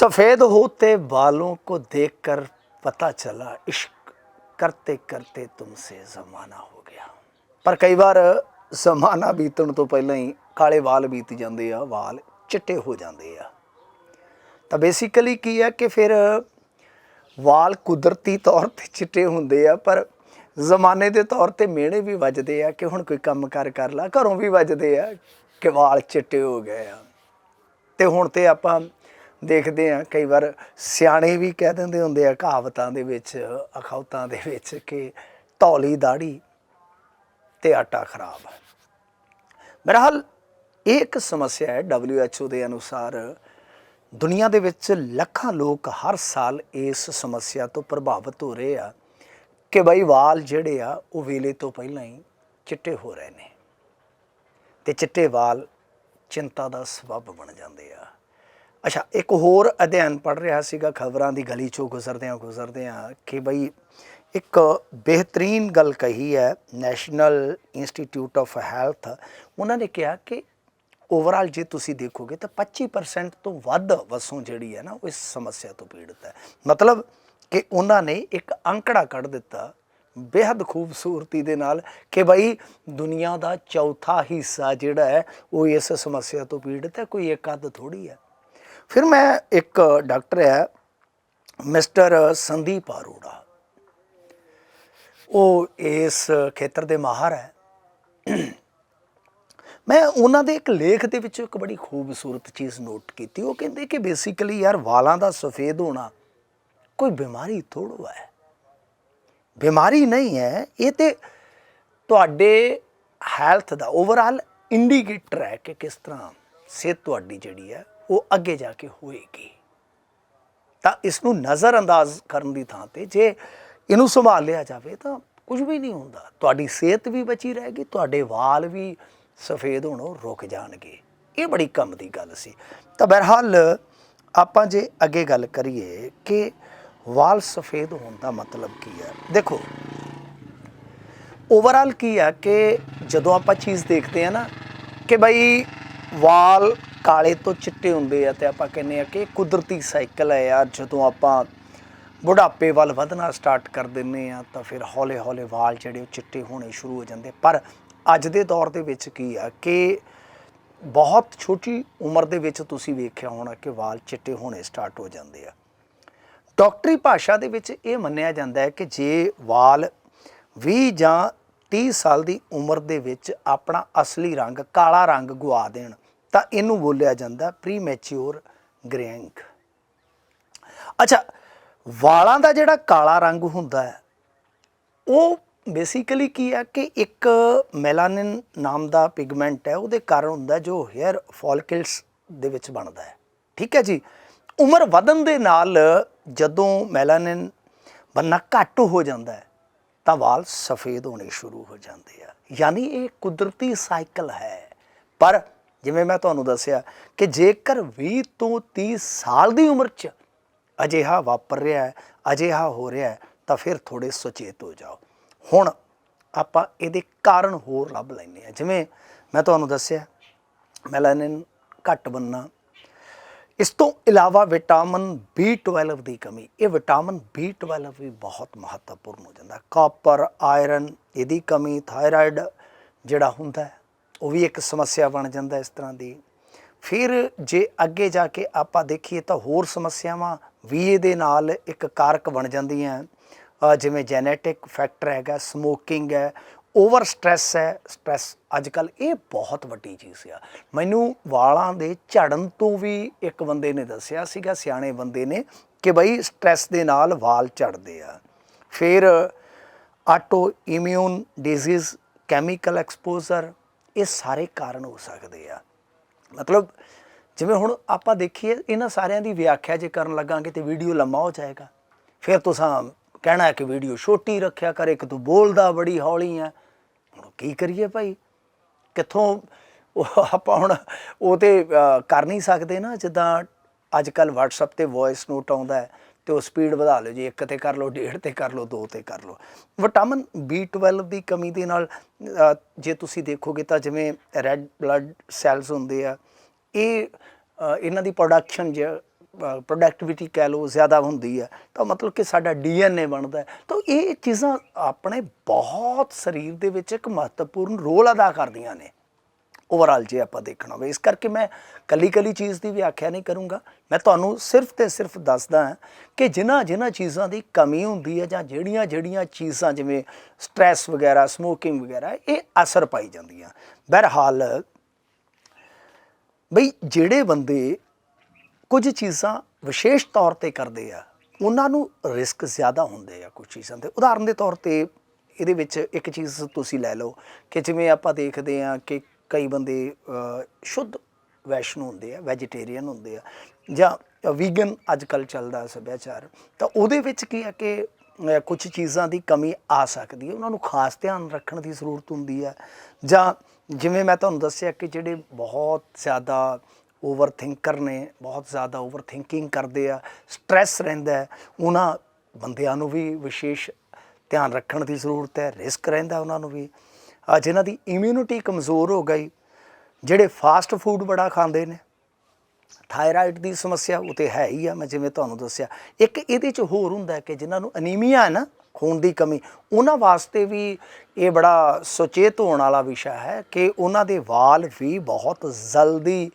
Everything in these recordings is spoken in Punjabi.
सफेद होते बालों को देखकर पता चला इश्क करते करते तुमसे ਜ਼ਮਾਨਾ ਹੋ ਗਿਆ ਪਰ ਕਈ ਵਾਰ ਜ਼ਮਾਨਾ ਬੀਤਣ ਤੋਂ ਪਹਿਲਾਂ ਹੀ ਕਾਲੇ ਵਾਲ ਬੀਤ ਜਾਂਦੇ ਆ ਵਾਲ ਚਿੱਟੇ ਹੋ ਜਾਂਦੇ ਆ ਤਾਂ ਬੇਸਿਕਲੀ ਕੀ ਹੈ ਕਿ ਫਿਰ ਵਾਲ ਕੁਦਰਤੀ ਤੌਰ ਤੇ ਚਿੱਟੇ ਹੁੰਦੇ ਆ ਪਰ ਜ਼ਮਾਨੇ ਦੇ ਤੌਰ ਤੇ ਮਿਹਣੇ ਵੀ ਵੱਜਦੇ ਆ ਕਿ ਹੁਣ ਕੋਈ ਕੰਮ ਕਰ ਕਰ ਲਾ ਘਰੋਂ ਵੀ ਵੱਜਦੇ ਆ ਕਿ ਵਾਲ ਚਿੱਟੇ ਹੋ ਗਏ ਆ ਤੇ ਹੁਣ ਤੇ ਆਪਾਂ ਦੇਖਦੇ ਆ ਕਈ ਵਾਰ ਸਿਆਣੇ ਵੀ ਕਹਿ ਦਿੰਦੇ ਹੁੰਦੇ ਆ ਕਹਾਵਤਾਂ ਦੇ ਵਿੱਚ, ਅਖੌਤਾਂ ਦੇ ਵਿੱਚ ਕਿ ਧੌਲੀ ਦਾੜੀ ਤੇ ਆਟਾ ਖਰਾਬ। ਬਹਰਹਾਲ ਇਹ ਇੱਕ ਸਮੱਸਿਆ ਹੈ WHO ਦੇ ਅਨੁਸਾਰ। ਦੁਨੀਆ ਦੇ ਵਿੱਚ ਲੱਖਾਂ ਲੋਕ ਹਰ ਸਾਲ ਇਸ ਸਮੱਸਿਆ ਤੋਂ ਪ੍ਰਭਾਵਿਤ ਹੋ ਰਹੇ ਆ ਕਿ ਬਈ ਵਾਲ ਜਿਹੜੇ ਆ, ਉਹ ਵੇਲੇ ਤੋਂ ਪਹਿਲਾਂ ਹੀ ਚਿੱਟੇ ਹੋ ਰਹੇ ਨੇ। ਤੇ ਚਿੱਟੇ ਵਾਲ ਚਿੰਤਾ ਦਾ ਸਬਬ ਬਣ ਜਾਂਦੇ ਆ। ਅੱਛਾ, ਇੱਕ ਹੋਰ ਅਧਿਐਨ ਪੜ ਰਿਹਾ ਸੀਗਾ, ਖਬਰਾਂ ਦੀ ਗਲੀ ਚੋਂ ਗੁਜ਼ਰਦਿਆਂ ਗੁਜ਼ਰਦਿਆਂ ਕਿ ਬਈ ਇੱਕ ਬਿਹਤਰੀਨ ਗੱਲ ਕਹੀ ਹੈ, ਨੈਸ਼ਨਲ ਇੰਸਟੀਚਿਊਟ ਆਫ ਹੈਲਥ, ਉਹਨਾਂ ਨੇ ਕਿਹਾ ਕਿ ਓਵਰਆਲ ਜੇ ਤੁਸੀਂ ਦੇਖੋਗੇ ਤਾਂ 25% ਤੋਂ ਵੱਧ ਵਸੋਂ ਜਿਹੜੀ ਹੈ ਨਾ, ਉਹ ਇਸ ਸਮੱਸਿਆ ਤੋਂ ਪੀੜਤ ਹੈ। ਮਤਲਬ ਕਿ ਉਹਨਾਂ ਨੇ ਇੱਕ ਅੰਕੜਾ ਕੱਢ ਦਿੱਤਾ ਬੇहद ਖੂਬਸੂਰਤੀ ਦੇ ਨਾਲ ਕਿ ਭਾਈ ਦੁਨੀਆ ਦਾ ਚੌਥਾ ਹਿੱਸਾ ਜਿਹੜਾ ਹੈ, ਉਹ ਇਸ ਸਮੱਸਿਆ ਤੋਂ ਪੀੜਤ ਹੈ, ਕੋਈ ਇੱਕ ਅੱਧ ਥੋੜੀ ਹੈ। ਫਿਰ ਮੈਂ ਇੱਕ ਡਾਕਟਰ ਹੈ, ਮਿਸਟਰ ਸੰਦੀਪ ਅਰੋੜਾ। ਉਹ ਇਸ ਖੇਤਰ ਦੇ ਮਾਹਰ ਹੈ। ਮੈਂ ਉਹਨਾਂ ਦੇ ਇੱਕ ਲੇਖ ਦੇ ਵਿੱਚ ਇੱਕ ਬੜੀ ਖੂਬਸੂਰਤ ਚੀਜ਼ ਨੋਟ ਕੀਤੀ। ਉਹ ਕਹਿੰਦੇ ਕਿ ਬੇਸਿਕਲੀ ਯਾਰ ਵਾਲਾਂ ਦਾ ਸਫੇਦ ਹੋਣਾ ਕੋਈ ਬਿਮਾਰੀ ਥੋੜੋ ਹੈ। ਬਿਮਾਰੀ ਨਹੀਂ ਹੈ, ਇਹ ਤੇ ਤੁਹਾਡੇ ਹੈਲਥ ਦਾ ਓਵਰਆਲ ਇੰਡੀਕੇਟਰ ਹੈ ਕਿ ਕਿਸ ਤਰ੍ਹਾਂ ਸਿਹਤ ਤੁਹਾਡੀ ਜਿਹੜੀ ਹੈ ਉਹ ਅੱਗੇ ਜਾ ਕੇ ਹੋਏਗੀ। ਤਾਂ ਇਸ ਨੂੰ ਨਜ਼ਰ ਅੰਦਾਜ਼ ਕਰਨ ਦੀ ਥਾਂ ਤੇ ਜੇ ਇਹਨੂੰ ਸੰਭਾਲ ਲਿਆ ਜਾਵੇ ਤਾਂ ਕੁਝ ਵੀ ਨਹੀਂ ਹੁੰਦਾ। ਤੁਹਾਡੀ ਸਿਹਤ ਵੀ ਬਚੀ ਰਹੇਗੀ, ਤੁਹਾਡੇ ਵਾਲ ਵੀ ਸਫੇਦ ਹੋਣੋਂ ਰੁਕ ਜਾਣਗੇ। ਇਹ ਬੜੀ ਕੰਮ ਦੀ ਗੱਲ ਸੀ। ਤਾਂ ਬਹਰਹਾਲ ਆਪਾਂ ਜੇ ਅੱਗੇ ਗੱਲ ਕਰੀਏ ਕਿ ਵਾਲ ਸਫੇਦ ਹੋਣ ਦਾ ਮਤਲਬ ਕੀ ਹੈ। ਦੇਖੋ ਓਵਰਆਲ ਕੀ ਹੈ ਕਿ ਜਦੋਂ ਆਪਾਂ ਚੀਜ਼ ਦੇਖਦੇ ਆ ਨਾ ਕਿ ਬਈ ਵਾਲ ਕਾਲੇ ਤੋਂ ਚਿੱਟੇ ਹੁੰਦੇ ਆ ਤੇ ਆਪਾਂ ਕਹਿੰਦੇ ਆ ਕਿ ਕੁਦਰਤੀ ਸਾਈਕਲ ਹੈ ਯਾਰ, ਜਦੋਂ ਆਪਾਂ ਬੁਢਾਪੇ ਵੱਲ ਵਧਣਾ ਸਟਾਰਟ ਕਰ ਦਿੰਨੇ ਆ ਤਾਂ ਫਿਰ ਹੌਲੇ-ਹੌਲੇ ਵਾਲ ਜਿਹੜੇ ਉਹ ਚਿੱਟੇ ਹੋਣੇ ਸ਼ੁਰੂ ਹੋ ਜਾਂਦੇ। ਪਰ ਅੱਜ ਦੇ ਦੌਰ ਦੇ ਵਿੱਚ ਕੀ ਆ ਕਿ ਬਹੁਤ ਛੋਟੀ ਉਮਰ ਦੇ ਵਿੱਚ ਤੁਸੀਂ ਵੇਖਿਆ ਹੋਣਾ ਕਿ ਵਾਲ ਚਿੱਟੇ ਹੋਣੇ ਸਟਾਰਟ ਹੋ ਜਾਂਦੇ ਆ। ਡਾਕਟਰੀ ਭਾਸ਼ਾ ਦੇ ਵਿੱਚ ਇਹ ਮੰਨਿਆ ਜਾਂਦਾ ਹੈ ਕਿ ਜੇ ਵਾਲ 20 ਜਾਂ 30 ਸਾਲ ਦੀ ਉਮਰ ਦੇ ਵਿੱਚ ਆਪਣਾ ਅਸਲੀ ਰੰਗ ਕਾਲਾ ਰੰਗ ਗੁਆ ਦੇਣ ਤਾਂ ਇਹਨੂੰ ਬੋਲਿਆ ਜਾਂਦਾ ਪ੍ਰੀਮੈਚੁਰ ਗ੍ਰੇਇੰਗ ਅੱਛਾ, ਵਾਲਾਂ ਦਾ ਜਿਹੜਾ ਕਾਲਾ ਰੰਗ ਹੁੰਦਾ ਹੈ, ਉਹ ਬੇਸਿਕਲੀ ਕੀ ਹੈ ਕਿ ਇੱਕ ਮੈਲਾਨਿਨ ਨਾਮ ਦਾ ਪਿਗਮੈਂਟ ਹੈ, ਉਹਦੇ ਕਾਰਨ ਹੁੰਦਾ ਜੋ ਹੇਅਰ ਫੋਲਿਕਲਸ ਦੇ ਵਿੱਚ ਬਣਦਾ ਹੈ। ਠੀਕ ਹੈ ਜੀ? ਉਮਰ ਵਧਣ ਦੇ ਨਾਲ ਜਦੋਂ ਮੈਲਾਨਿਨ ਬੰਨਾ ਘੱਟ ਹੋ ਜਾਂਦਾ ਹੈ, ਤਾਂ ਵਾਲ ਸਫੇਦ ਹੋਣੇ ਸ਼ੁਰੂ ਹੋ ਜਾਂਦੇ ਆ। ਯਾਨੀ ਇਹ ਕੁਦਰਤੀ ਸਾਈਕਲ ਹੈ। ਪਰ ਜਿਵੇਂ ਮੈਂ ਤੁਹਾਨੂੰ ਦੱਸਿਆ ਕਿ ਜੇਕਰ 20 ਤੋਂ 30 ਸਾਲ ਦੀ ਉਮਰ 'ਚ ਅਜਿਹਾ ਵਾਪਰ ਰਿਹਾ ਹੈ, ਅਜਿਹਾ ਹੋ ਰਿਹਾ ਹੈ, ਤਾਂ ਫਿਰ ਥੋੜੇ ਸੁਚੇਤ ਹੋ ਜਾਓ। ਹੁਣ ਆਪਾਂ ਇਹਦੇ ਕਾਰਨ ਹੋਰ ਲੱਭ ਲੈਂਦੇ ਆ ਜਿਵੇਂ ਮੈਂ ਤੁਹਾਨੂੰ ਦੱਸਿਆ ਮੈਲਾਨਿਨ ਘੱਟ ਬੰਨਾ ਇਸ ਤੋਂ ਇਲਾਵਾ ਵਿਟਾਮਿਨ B12 ਦੀ ਕਮੀ। ਇਹ ਵਿਟਾਮਿਨ B12 ਵੀ ਬਹੁਤ ਮਹੱਤਵਪੂਰਨ ਹੋ ਜਾਂਦਾ। ਕਾਪਰ ਆਇਰਨ ਇਹਦੀ ਕਮੀ ਥਾਇਰਾਇਡ ਜਿਹੜਾ ਹੁੰਦਾ ਹੈ ਉਹ ਵੀ ਇੱਕ ਸਮੱਸਿਆ ਬਣ ਜਾਂਦਾ ਇਸ ਤਰ੍ਹਾਂ ਦੀ। ਫਿਰ ਜੇ ਅੱਗੇ ਜਾ ਕੇ ਆਪਾਂ ਦੇਖੀਏ ਤਾਂ ਹੋਰ ਸਮੱਸਿਆਵਾਂ ਵੀ ਇਹਦੇ ਨਾਲ ਇੱਕ ਕਾਰਕ ਬਣ ਜਾਂਦੀਆਂ ਜਿਵੇਂ ਜੈਨੇਟਿਕ ਫੈਕਟਰ ਹੈਗਾ ਸਮੋਕਿੰਗ ਹੈ ਓਵਰ ਸਟ੍ਰੈਸ ਹੈ। ਸਟ੍ਰੈਸ ਅੱਜ ਕੱਲ ਇਹ ਬਹੁਤ ਵੱਡੀ ਚੀਜ਼ ਆ। ਮੈਨੂੰ ਵਾਲਾਂ ਦੇ ਝੜਨ ਤੋਂ ਵੀ ਇੱਕ ਬੰਦੇ ਨੇ ਦੱਸਿਆ ਸੀਗਾ, ਸਿਆਣੇ ਬੰਦੇ ਨੇ ਕਿ ਬਈ ਸਟ੍ਰੈਸ ਦੇ ਨਾਲ ਵਾਲ ਝੜਦੇ ਆ। ਫਿਰ auto immune disease chemical exposure ਇਹ ਸਾਰੇ ਕਾਰਨ ਹੋ ਸਕਦੇ ਆ। ਮਤਲਬ ਜਿਵੇਂ ਹੁਣ ਆਪਾਂ ਦੇਖੀਏ, ਇਹਨਾਂ ਸਾਰਿਆਂ ਦੀ ਵਿਆਖਿਆ ਜੇ ਕਰਨ ਲੱਗਾਂਗੇ ਤੇ ਵੀਡੀਓ ਲੰਮਾ ਹੋ ਜਾਏਗਾ। ਫਿਰ ਤੁਸੀਂ ਕਹਿਣਾ ਹੈ ਕਿ ਵੀਡੀਓ ਛੋਟੀ ਰੱਖਿਆ ਕਰ, ਇੱਕ ਤੂੰ ਬੋਲਦਾ, ਬੜੀ ਹੌਲੀ ਆ ਹੁਣ ਕੀ ਕਰੀਏ ਭਾਈ? ਕਿੱਥੋਂ ਆਪਾਂ ਹੁਣ ਉਹ ਤੇ ਕਰ ਨਹੀਂ ਸਕਦੇ ਨਾ, ਜਿੱਦਾਂ ਅੱਜ ਕੱਲ WhatsApp ਤੇ ਵੌਇਸ ਨੋਟ ਆਉਂਦਾ ਹੈ ਤੇ ਉਹ ਸਪੀਡ ਵਧਾ ਲਓ ਜੀ, ਇੱਕ ਤੇ ਕਰ ਲਓ, ਡੇਢ ਤੇ ਕਰ ਲਓ, ਦੋ ਤੇ ਕਰ ਲਓ। ਵਿਟਾਮਿਨ B12 ਦੀ ਕਮੀ ਦੇ ਨਾਲ ਜੇ ਤੁਸੀਂ ਦੇਖੋਗੇ ਤਾਂ ਜਿਵੇਂ ਰੈੱਡ ਬਲੱਡ ਸੈਲਸ ਹੁੰਦੇ ਆ, ਇਹ ਇਹਨਾਂ ਦੀ ਪ੍ਰੋਡਕਸ਼ਨ ਜ ਪ੍ਰੋਡਕਟਿਵਿਟੀ ਕਹਿ ਲਓ, ਜ਼ਿਆਦਾ ਹੁੰਦੀ ਹੈ ਤਾਂ ਮਤਲਬ ਕਿ ਸਾਡਾ ਡੀਐਨਏ ਬਣਦਾ ਤਾਂ ਇਹ ਚੀਜ਼ਾਂ ਆਪਣੇ ਬਹੁਤ ਸਰੀਰ ਦੇ ਵਿੱਚ ਇੱਕ ਮਹੱਤਵਪੂਰਨ ਰੋਲ ਅਦਾ ਕਰਦੀਆਂ ਨੇ। ਓਵਰਆਲ ਜੇ ਆਪਾਂ ਦੇਖਣਾ ਹੋਵੇ। ਇਸ ਕਰਕੇ ਮੈਂ ਕੱਲੀ ਕੱਲੀ ਚੀਜ਼ ਦੀ ਵਿਆਖਿਆ ਨਹੀਂ ਕਰੂੰਗਾ। ਮੈਂ ਤੁਹਾਨੂੰ ਸਿਰਫ ਤੇ ਸਿਰਫ ਦੱਸਦਾ ਹਾਂ ਕਿ ਜਿਨ੍ਹਾਂ ਜਿਨ੍ਹਾਂ ਚੀਜ਼ਾਂ ਦੀ ਕਮੀ ਹੁੰਦੀ ਹੈ ਜਾਂ ਜਿਹੜੀਆਂ ਜਿਹੜੀਆਂ ਚੀਜ਼ਾਂ ਜਿਵੇਂ ਸਟ੍ਰੈਸ ਵਗੈਰਾ ਸਮੋਕਿੰਗ ਵਗੈਰਾ, ਇਹ ਅਸਰ ਪਾਈ ਜਾਂਦੀਆਂ। ਬਹਰਹਾਲ ਬਈ ਜਿਹੜੇ ਬੰਦੇ ਕੁਝ ਚੀਜ਼ਾਂ ਵਿਸ਼ੇਸ਼ ਤੌਰ ਤੇ ਕਰਦੇ ਆ, ਉਹਨਾਂ ਨੂੰ ਰਿਸਕ ਜ਼ਿਆਦਾ ਹੁੰਦੇ ਆ ਕੁਝ ਚੀਜ਼ਾਂ ਦੇ ਉਦਾਹਰਨ ਦੇ ਤੌਰ ਤੇ ਇਹਦੇ ਵਿੱਚ ਇੱਕ ਚੀਜ਼ ਤੁਸੀਂ ਲੈ ਲਓ ਕਿ ਜਿਵੇਂ ਆਪਾਂ ਦੇਖਦੇ ਆ ਕਿ ਕਈ ਬੰਦੇ ਸ਼ੁੱਧ ਵੈਸ਼ਨੂ ਹੁੰਦੇ ਆ ਵੈਜੀਟੇਰੀਅਨ ਹੁੰਦੇ ਆ ਜਾਂ ਵੀਗਨ ਅੱਜ ਕੱਲ ਚੱਲਦਾ ਸੱਭਿਆਚਾਰ ਤਾਂ ਉਹਦੇ ਵਿੱਚ ਕੀ ਹੈ ਕਿ ਅ, ਕੁਝ ਚੀਜ਼ਾਂ ਦੀ ਕਮੀ ਆ ਸਕਦੀ ਹੈ ਉਹਨਾਂ ਨੂੰ ਖਾਸ ਧਿਆਨ ਰੱਖਣ ਦੀ ਜ਼ਰੂਰਤ ਹੁੰਦੀ ਹੈ ਜਾਂ ਜਿਵੇਂ ਮੈਂ ਤੁਹਾਨੂੰ ਦੱਸਿਆ ਕਿ ਜਿਹੜੇ ਬਹੁਤ ਜ਼ਿਆਦਾ ਓਵਰ ਥਿੰਕਰ ਨੇ ਬਹੁਤ ਜ਼ਿਆਦਾ ਓਵਰ ਥਿੰਕਿੰਗ ਕਰਦੇ ਆ ਸਟ੍ਰੈਸ ਰਹਿੰਦਾ ਹੈ ਉਹਨਾਂ ਬੰਦਿਆਂ ਨੂੰ ਵੀ ਵਿਸ਼ੇਸ਼ ਧਿਆਨ ਰੱਖਣ ਦੀ ਜ਼ਰੂਰਤ ਹੈ ਰਿਸਕ ਰਹਿੰਦਾ ਉਹਨਾਂ ਨੂੰ ਵੀ। ਜਿਨ੍ਹਾਂ ਦੀ ਇਮਿਊਨਿਟੀ ਕਮਜ਼ੋਰ ਹੋ ਗਈ। ਜਿਹੜੇ ਫਾਸਟ ਫੂਡ ਬੜਾ ਖਾਂਦੇ ਨੇ ਥਾਇਰਾਇਡ ਦੀ ਸਮੱਸਿਆ ਉਹ ਤੇ ਹੈ ਹੀ ਆ, ਮੈਂ ਜਿਵੇਂ ਤੁਹਾਨੂੰ ਦੱਸਿਆ। ਇੱਕ ਇਹਦੇ ਚ ਹੋਰ ਹੁੰਦਾ ਕਿ ਜਿਨ੍ਹਾਂ ਨੂੰ ਅਨੀਮੀਆ ਹੈ ਨਾ, ਖੂਨ ਦੀ ਕਮੀ, ਉਹਨਾਂ ਵਾਸਤੇ ਵੀ ਇਹ ਬੜਾ ਸੁਚੇਤ ਹੋਣ ਵਾਲਾ ਵਿਸ਼ਾ ਹੈ ਕਿ ਉਹਨਾਂ ਦੇ ਵਾਲ ਵੀ ਬਹੁਤ ਜਲਦੀ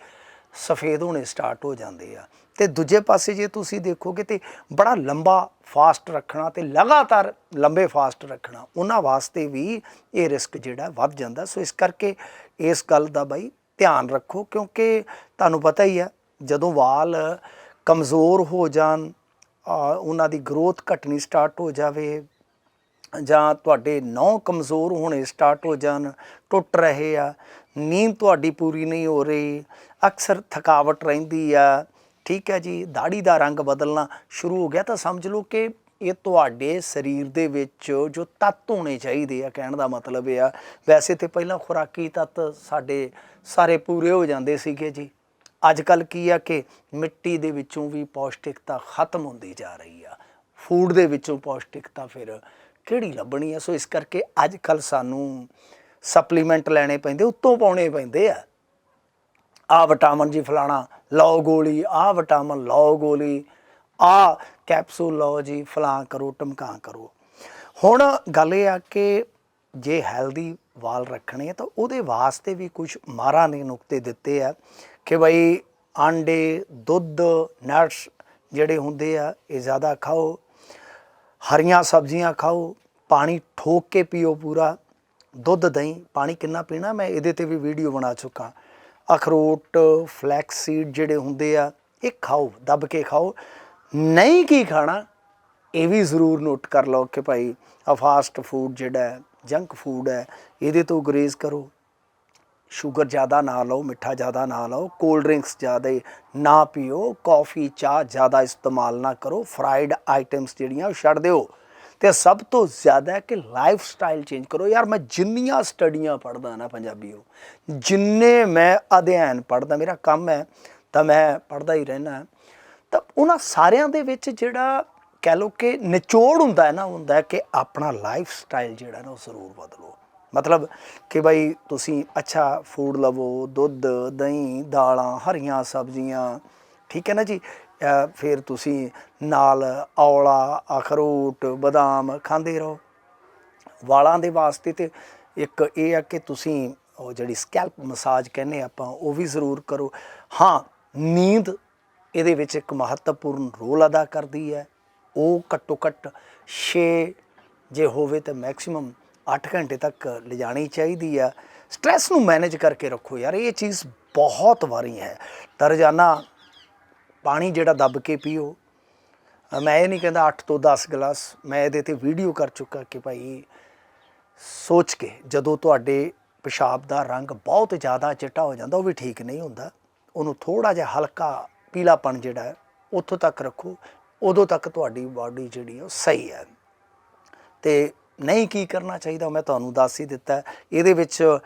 ਸਫੇਦ ਹੋਣੇ ਸਟਾਰਟ ਹੋ ਜਾਂਦੇ ਆ। ਤੇ ਦੂਜੇ ਪਾਸੇ ਜੇ ਤੁਸੀਂ ਦੇਖੋਗੇ ਤੇ ਬੜਾ ਲੰਬਾ ਫਾਸਟ ਰੱਖਣਾ ਤੇ ਲਗਾਤਾਰ ਲੰਬੇ ਫਾਸਟ ਰੱਖਣਾ, ਉਹਨਾਂ ਵਾਸਤੇ ਵੀ ਇਹ ਰਿਸਕ ਜਿਹੜਾ ਵੱਧ ਜਾਂਦਾ। ਸੋ ਇਸ ਕਰਕੇ ਇਸ ਗੱਲ ਦਾ ਬਾਈ ਧਿਆਨ ਰੱਖੋ ਕਿਉਂਕਿ ਤੁਹਾਨੂੰ ਪਤਾ ਹੀ ਆ, ਜਦੋਂ ਵਾਲ ਕਮਜ਼ੋਰ ਹੋ ਜਾਣ ਉਹਨਾਂ ਦੀ ਗਰੋਥ ਘਟਣੀ ਸਟਾਰਟ ਹੋ ਜਾਵੇ ਜਾਂ ਤੁਹਾਡੇ ਨਹੁੰ ਕਮਜ਼ੋਰ ਹੋਣੇ ਸਟਾਰਟ ਹੋ ਜਾਣ, ਟੁੱਟ ਰਹੇ ਆ, ਨੀਂਦ ਤੁਹਾਡੀ ਪੂਰੀ ਨਹੀਂ ਹੋ ਰਹੀ, ਅਕਸਰ ਥਕਾਵਟ ਰਹਿੰਦੀ ਆ, ਠੀਕ ਹੈ ਜੀ, ਦਾੜੀ ਦਾ ਰੰਗ ਬਦਲਣਾ ਸ਼ੁਰੂ ਹੋ ਗਿਆ ਤਾਂ ਸਮਝ ਲਓ ਕਿ ਇਹ ਤੁਹਾਡੇ ਸਰੀਰ ਦੇ ਵਿੱਚ ਜੋ ਤੱਤ ਹੋਣੇ ਚਾਹੀਦੇ ਆ, ਕਹਿਣ ਦਾ ਮਤਲਬ ਇਹ ਆ। ਵੈਸੇ ਤੇ ਪਹਿਲਾਂ ਖੁਰਾਕੀ ਤੱਤ ਸਾਡੇ ਸਾਰੇ ਪੂਰੇ ਹੋ ਜਾਂਦੇ ਸੀਗੇ ਜੀ। ਅੱਜ ਕੱਲ ਕੀ ਆ ਕਿ ਮਿੱਟੀ ਦੇ ਵਿੱਚੋਂ ਵੀ ਪੌਸ਼ਟਿਕਤਾ ਖਤਮ ਹੁੰਦੀ ਜਾ ਰਹੀ ਆ। ਫੂਡ ਦੇ ਵਿੱਚੋਂ ਪੌਸ਼ਟਿਕਤਾ ਫਿਰ ਕਿਹੜੀ ਲੱਭਣੀ ਆ? ਸੋ ਇਸ ਕਰਕੇ ਅੱਜ ਕੱਲ ਸਾਨੂੰ ਸਪਲੀਮੈਂਟ ਲੈਣੇ ਪੈਂਦੇ, ਉੱਤੋਂ ਪਾਉਣੇ ਪੈਂਦੇ ਆ। ਆ ਵਿਟਾਮਿਨ ਜੀ ਫਲਾਣਾ, ਲਓ ਗੋਲੀ, ਆ ਵਿਟਾਮਿਨ ਲਓ ਗੋਲੀ, ਆ ਕੈਪਸੂਲ ਲਓ ਜੀ, ਫਲਾਂ ਕਰੋ, ਟਮਕਾਂ ਕਰੋ। ਹੁਣ ਗੱਲ ਇਹ ਆ ਕਿ ਜੇ ਹੈਲਦੀ ਵਾਲ ਰੱਖਣੇ ਆ, ਤਾਂ ਉਹਦੇ ਵਾਸਤੇ ਵੀ ਕੁਝ ਮਾਰਾਂ ਨੇ ਨੁਕਤੇ ਦਿੱਤੇ ਆ ਕਿ ਬਈ ਆਂਡੇ, ਦੁੱਧ ਨਟਸ ਜਿਹੜੇ ਹੁੰਦੇ ਆ, ਇਹ ਜ਼ਿਆਦਾ ਖਾਓ ਹਰੀਆਂ ਸਬਜ਼ੀਆਂ ਖਾਓ, ਪਾਣੀ ਠੋਕ ਕੇ ਪੀਓ ਪੂਰਾ, ਦੁੱਧ ਦਹੀਂ, ਪਾਣੀ ਕਿੰਨਾ ਪੀਣਾ, ਮੈਂ ਇਹਦੇ ਤੇ ਵੀ ਵੀਡੀਓ ਬਣਾ ਚੁੱਕਾ। ਅਖਰੋਟ ਫਲੈਕਸ ਸੀਡ ਜਿਹੜੇ ਹੁੰਦੇ ਆ, ਇਹ ਖਾਓ, ਦੱਬ ਕੇ ਖਾਓ। ਨਹੀਂ ਕੀ ਖਾਣਾ, ਇਹ ਵੀ ਜ਼ਰੂਰ ਨੋਟ ਕਰ ਲਓ ਕਿ ਭਾਈ ਆ ਫਾਸਟ ਫੂਡ ਜਿਹੜਾ ਜੰਕ ਫੂਡ ਹੈ, ਇਹਦੇ ਤੋਂ ਗੁਰੇਜ਼ ਕਰੋ। ਸ਼ੂਗਰ ਜ਼ਿਆਦਾ ਨਾ ਲਓ, ਮਿੱਠਾ ਜ਼ਿਆਦਾ ਨਾ ਲਓ ਕੋਲਡ ਡਰਿੰਕਸ ਜ਼ਿਆਦਾ ਨਾ ਪੀਓ ਕਾਫੀ ਚਾਹ ਜ਼ਿਆਦਾ ਇਸਤੇਮਾਲ ਨਾ ਕਰੋ ਫਰਾਈਡ ਆਈਟਮਸ ਜਿਹੜੀਆਂ ਉਹ ਛੱਡ ਦਿਓ। ਤੇ ਸਭ ਤੋਂ ਜ਼ਿਆਦਾ ਕਿ ਲਾਈਫ ਸਟਾਈਲ ਚੇਂਜ ਕਰੋ। ਯਾਰ ਮੈਂ ਜਿੰਨੀਆਂ ਸਟੱਡੀਆਂ ਪੜ੍ਹਦਾ ਨਾ ਪੰਜਾਬੀਓ, ਜਿੰਨੇ ਮੈਂ ਅਧਿਐਨ ਪੜ੍ਹਦਾ, ਮੇਰਾ ਕੰਮ ਹੈ, ਤਾਂ ਮੈਂ ਪੜ੍ਹਦਾ ਹੀ ਰਹਿਣਾ ਤਾਂ ਉਹਨਾਂ ਸਾਰਿਆਂ ਦੇ ਵਿੱਚ ਜਿਹੜਾ ਕਹਿ ਲਓ ਕਿ ਨਿਚੋੜ ਹੁੰਦਾ ਹੈ ਨਾ, ਹੁੰਦਾ ਕਿ ਆਪਣਾ ਲਾਈਫ ਸਟਾਈਲ ਜਿਹੜਾ ਨਾ ਉਹ ਜ਼ਰੂਰ ਬਦਲੋ। ਮਤਲਬ ਕਿ ਭਾਈ ਤੁਸੀਂ ਅੱਛਾ ਫੂਡ ਲਵੋ, ਦੁੱਧ, ਦਹੀਂ, ਦਾਲਾਂ, ਹਰੀਆਂ ਸਬਜ਼ੀਆਂ, ਠੀਕ ਹੈ ਨਾ ਜੀ? ਫਿਰ ਤੁਸੀਂ ਨਾਲ ਔਲਾ, ਅਖਰੋਟ, ਬਦਾਮ ਖਾਂਦੇ ਰਹੋ। ਵਾਲਾਂ ਦੇ ਵਾਸਤੇ ਤੇ ਇੱਕ ਇਹ ਆ ਕਿ ਤੁਸੀਂ ਉਹ ਜਿਹੜੀ ਸਕੈਲਪ ਮਸਾਜ ਕਹਿੰਦੇ ਆਪਾਂ, ਉਹ ਵੀ ਜ਼ਰੂਰ ਕਰੋ। ਹਾਂ, ਨੀਂਦ ਇਹਦੇ ਵਿੱਚ ਇੱਕ ਮਹੱਤਵਪੂਰਨ ਰੋਲ ਅਦਾ ਕਰਦੀ ਹੈ। ਉਹ ਘੱਟੋ ਘੱਟ 6 ਜੇ ਹੋਵੇ ਤਾਂ ਮੈਕਸਿਮਮ 8 ਘੰਟੇ ਤੱਕ ਲਿਜਾਣੀ ਚਾਹੀਦੀ ਆ। ਸਟ੍ਰੈਸ ਨੂੰ ਮੈਨੇਜ ਕਰਕੇ ਰੱਖੋ ਯਾਰ, ਇਹ ਚੀਜ਼ ਬਹੁਤ ਵਾਰੀ ਹੈ। ਤਾਂ ਰੋਜ਼ਾਨਾ ਪਾਣੀ ਜਿਹੜਾ ਦੱਬ ਕੇ ਪੀਓ। ਮੈਂ ਇਹ ਨਹੀਂ ਕਹਿੰਦਾ 8 ਤੋਂ 10 ਗਲਾਸ, ਮੈਂ ਇਹਦੇ ਤੇ ਵੀਡੀਓ ਕਰ ਚੁੱਕਾ ਕਿ ਭਾਈ ਸੋਚ ਕੇ ਜਦੋਂ ਤੁਹਾਡੇ ਪਿਸ਼ਾਬ ਦਾ ਰੰਗ ਬਹੁਤ ਜ਼ਿਆਦਾ ਚਿੱਟਾ ਹੋ ਜਾਂਦਾ, ਉਹ ਵੀ ਠੀਕ ਨਹੀਂ ਹੁੰਦਾ। ਉਹਨੂੰ ਥੋੜਾ ਜਿਹਾ ਹਲਕਾ ਪੀਲਾਪਣ ਜਿਹੜਾ ਉੱਥੋਂ ਤੱਕ ਰੱਖੋ। ਉਦੋਂ ਤੱਕ ਤੁਹਾਡੀ ਬਾਡੀ ਜਿਹੜੀ ਉਹ ਸਹੀ ਹੈ। ਤੇ ਨਹੀਂ ਕੀ ਕਰਨਾ ਚਾਹੀਦਾ, ਮੈਂ ਤੁਹਾਨੂੰ ਦੱਸ ਹੀ ਦਿੱਤਾ ਇਹਦੇ ਵਿੱਚ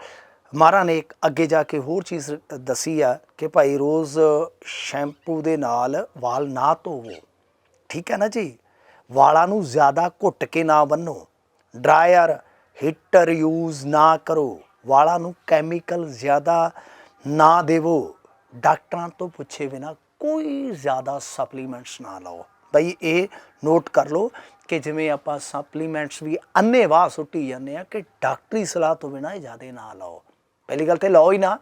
ਮਾਰਾ ਨੇ ਇੱਕ ਅੱਗੇ ਜਾ ਕੇ ਹੋਰ ਚੀਜ਼ ਦੱਸੀ ਆ ਕਿ ਭਾਈ ਰੋਜ਼ ਸ਼ੈਂਪੂ ਦੇ ਨਾਲ ਵਾਲ ਨਾ ਧੋਵੋ। ਠੀਕ ਹੈ ਨਾ ਜੀ? ਵਾਲਾਂ ਨੂੰ ਜ਼ਿਆਦਾ ਘੁੱਟ ਕੇ ਨਾ ਬੰਨੋ। ਡਰਾਇਰ, ਹੀਟਰ ਯੂਜ਼ ਨਾ ਕਰੋ। ਵਾਲਾਂ ਨੂੰ ਕੈਮੀਕਲ ਜ਼ਿਆਦਾ ਨਾ ਦੇਵੋ। ਡਾਕਟਰਾਂ ਤੋਂ ਪੁੱਛੇ ਬਿਨਾ ਕੋਈ ਜ਼ਿਆਦਾ ਸਪਲੀਮੈਂਟਸ ਨਾ ਲਓ। ਬਈ ਇਹ ਨੋਟ ਕਰ ਲਓ ਕਿ ਜਿਵੇਂ ਆਪਾਂ ਸਪਲੀਮੈਂਟਸ ਵੀ ਅੰਨੇਵਾਹ ਸੁੱਟੀ ਜਾਂਦੇ ਆ ਕਿ ਡਾਕਟਰੀ ਸਲਾਹ ਤੋਂ ਬਿਨਾਂ ਇਹ ਜ਼ਿਆਦਾ ਨਾ ਲਓ। ਪਹਿਲੀ ਗੱਲ ਤੇ ਲਓ ਹੀ ਨਾ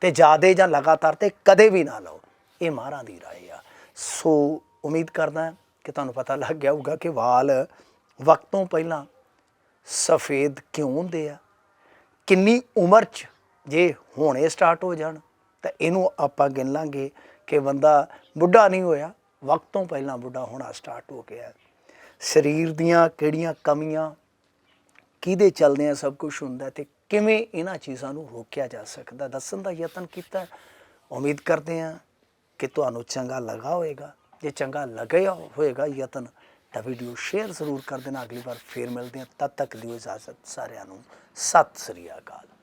ਤੇ ਜ਼ਿਆਦਾ ਜਾਂ ਲਗਾਤਾਰ ਤੇ ਕਦੇ ਵੀ ਨਾ ਲਓ। ਇਹ ਮਾਰਾਂ ਦੀ ਰਾਏ ਆ। ਸੋ ਉਮੀਦ ਕਰਦਾ ਕਿ ਤੁਹਾਨੂੰ ਪਤਾ ਲੱਗ ਗਿਆ ਹੋਊਗਾ ਕਿ ਵਾਲ ਵਕਤ ਤੋਂ ਪਹਿਲਾਂ ਸਫੇਦ ਕਿਉਂ ਹੁੰਦੇ ਆ? ਕਿੰਨੀ ਉਮਰ 'ਚ ਜੇ ਹੋਣੇ ਸਟਾਰਟ ਹੋ ਜਾਣ, ਤਾਂ ਇਹਨੂੰ ਆਪਾਂ ਗਿਣ ਲਾਂਗੇ ਕਿ ਬੰਦਾ ਬੁੱਢਾ ਨਹੀਂ ਹੋਇਆ, ਵਕਤ ਤੋਂ ਪਹਿਲਾਂ ਬੁੱਢਾ ਹੋਣਾ ਸਟਾਰਟ ਹੋ ਗਿਆ। ਸਰੀਰ ਦੀਆਂ ਕਿਹੜੀਆਂ ਕਮੀਆਂ, ਕਿਹਦੇ ਚੱਲਦੇ ਆ ਸਭ ਕੁਝ ਹੁੰਦਾ ਤੇ ਕਿਵੇਂ ਇਹਨਾਂ ਚੀਜ਼ਾਂ ਨੂੰ ਰੋਕਿਆ ਜਾ ਸਕਦਾ? ਦੱਸਣ ਦਾ ਯਤਨ ਕੀਤਾ ਉਮੀਦ ਕਰਦੇ ਆ ਕਿ ਤੁਹਾਨੂੰ ਚੰਗਾ ਲੱਗਾ ਹੋਵੇਗਾ। ਜੇ ਚੰਗਾ ਲੱਗਿਆ ਹੋਵੇਗਾ ਯਤਨ, ਤਾਂ ਵੀਡੀਓ ਸ਼ੇਅਰ ਜ਼ਰੂਰ ਕਰ ਦੇਣਾ। ਅਗਲੀ ਵਾਰ ਫੇਰ ਮਿਲਦੇ ਹਾਂ। ਤਦ ਤੱਕ ਦਿਓ ਇਜਾਜ਼ਤ ਸਾਰਿਆਂ ਨੂੰ। ਸਤਿ ਸ੍ਰੀ ਅਕਾਲ।